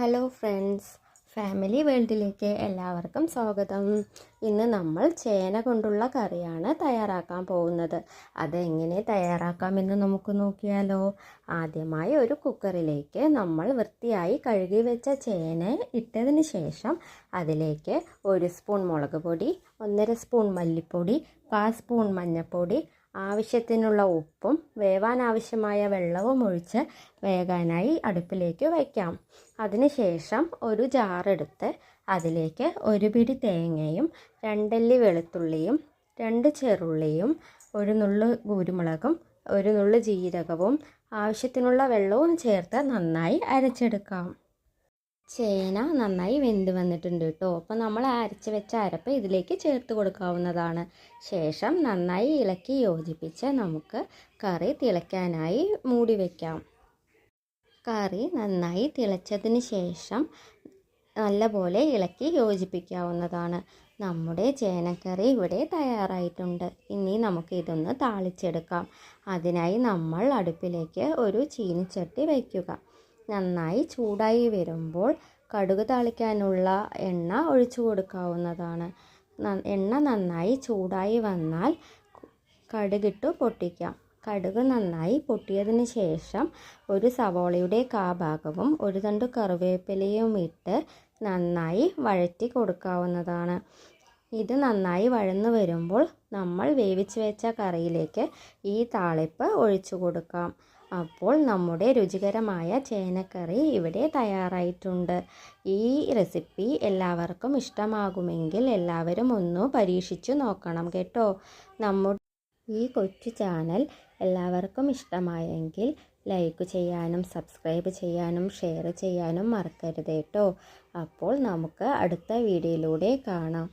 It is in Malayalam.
ഹലോ ഫ്രണ്ട്സ് ഫാമിലി വേൾഡിലേക്ക് എല്ലാവർക്കും സ്വാഗതം. ഇന്ന് നമ്മൾ ചേന കൊണ്ടുള്ള കറിയാണ് തയ്യാറാക്കാൻ പോകുന്നത്. അതെങ്ങനെ തയ്യാറാക്കാമെന്ന് നമുക്ക് നോക്കിയാലോ. ആദ്യമായി ഒരു കുക്കറിലേക്ക് നമ്മൾ വൃത്തിയായി കഴുകി വെച്ച ചേന ഇട്ടതിന് ശേഷം അതിലേക്ക് ഒരു സ്പൂൺ മുളക് പൊടി ഒന്നര സ്പൂൺ മല്ലിപ്പൊടി കാ സ്പൂൺ മഞ്ഞൾപ്പൊടി ആവശ്യത്തിനുള്ള ഉപ്പും വേവാൻ ആവശ്യമായ വെള്ളവും ഒഴിച്ച് വേകാനായി അടുപ്പിലേക്ക് വയ്ക്കാം. അതിനുശേഷം ഒരു ജാറെടുത്ത് അതിലേക്ക് ഒരു പിടി തേങ്ങയും രണ്ടല്ലി വെളുത്തുള്ളിയും രണ്ട് ചെറുള്ളിയും ഒരു നുള്ളു കുരുമുളകും ഒരു നുള്ളു ജീരകവും ആവശ്യത്തിനുള്ള വെള്ളവും ചേർത്ത് നന്നായി അരച്ചെടുക്കാം. ചേന നന്നായി വെന്ത് വന്നിട്ടുണ്ട് കേട്ടോ. അപ്പോൾ നമ്മൾ അരച്ച് വെച്ച അരപ്പ് ഇതിലേക്ക് ചേർത്ത് കൊടുക്കാവുന്നതാണ്. ശേഷം നന്നായി ഇളക്കി യോജിപ്പിച്ച് നമുക്ക് കറി തിളയ്ക്കാനായി മൂടി വയ്ക്കാം കറി നന്നായി തിളച്ചതിന് ശേഷം നല്ലപോലെ ഇളക്കി യോജിപ്പിക്കാവുന്നതാണ്. നമ്മുടെ ചേനക്കറി ഇവിടെ തയ്യാറായിട്ടുണ്ട്. ഇനി നമുക്ക് ഇതൊന്ന് താളിച്ചെടുക്കാം. അതിനായി നമ്മൾ അടുപ്പിലേക്ക് ഒരു ചീനിച്ചട്ടി വയ്ക്കുക. നന്നായി ചൂടായി വരുമ്പോൾ കടുക് താളിക്കാനുള്ള എണ്ണ ഒഴിച്ചു കൊടുക്കാവുന്നതാണ്. എണ്ണ നന്നായി ചൂടായി വന്നാൽ കടുകിട്ട് പൊട്ടിക്കാം. കടുക് നന്നായി പൊട്ടിയതിന് ശേഷം ഒരു സവോളയുടെ കാഭാഗവും ഒരു തണ്ട് കറിവേപ്പിലയും ഇട്ട് നന്നായി വഴറ്റി കൊടുക്കാവുന്നതാണ്. ഇത് നന്നായി വഴന്നു വരുമ്പോൾ നമ്മൾ വേവിച്ച് വെച്ച കറിയിലേക്ക് ഈ താളിപ്പ് ഒഴിച്ചു കൊടുക്കാം. അപ്പോൾ നമ്മുടെ രുചികരമായ ചേനക്കറി ഇവിടെ തയ്യാറായിട്ടുണ്ട്. ഈ റെസിപ്പി എല്ലാവർക്കും ഇഷ്ടമാകുമെങ്കിൽ എല്ലാവരും ഒന്ന് പരീക്ഷിച്ചു നോക്കണം കേട്ടോ. നമ്മുടെ ഈ കൊച്ചു ചാനൽ എല്ലാവർക്കും ഇഷ്ടമായെങ്കിൽ ലൈക്ക് ചെയ്യാനും സബ്സ്ക്രൈബ് ചെയ്യാനും ഷെയർ ചെയ്യാനും മറക്കരുത് കേട്ടോ. അപ്പോൾ നമുക്ക് അടുത്ത വീഡിയോയിലൂടെ കാണാം.